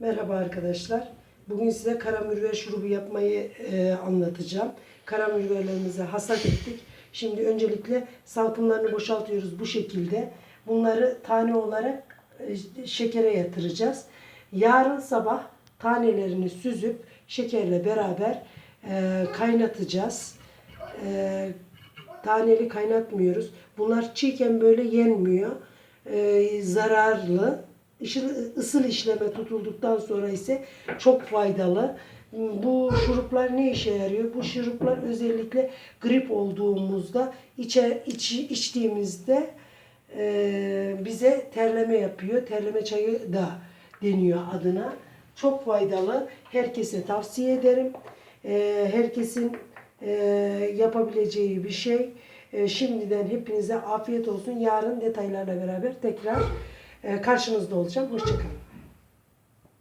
Merhaba arkadaşlar. Bugün size karamürver şurubu yapmayı e, anlatacağım. Karamürverlerimizi hasat ettik. Şimdi öncelikle salkımlarını boşaltıyoruz bu şekilde. Bunları tane olarak e, şekere yatıracağız. Yarın sabah tanelerini süzüp şekerle beraber e, kaynatacağız. E, taneli kaynatmıyoruz. Bunlar çiğken böyle yenmiyor. E, zararlı. Işıl- ısıl işleme tutulduktan sonra ise çok faydalı. Bu şuruplar ne işe yarıyor? Bu şuruplar özellikle grip olduğumuzda içe, iç, içtiğimizde e, bize terleme yapıyor. Terleme çayı da deniyor adına. Çok faydalı. Herkese tavsiye ederim. E, herkesin e, yapabileceği bir şey. E, şimdiden hepinize afiyet olsun. Yarın detaylarla beraber tekrar karşınızda olacağım. Hoşçakalın.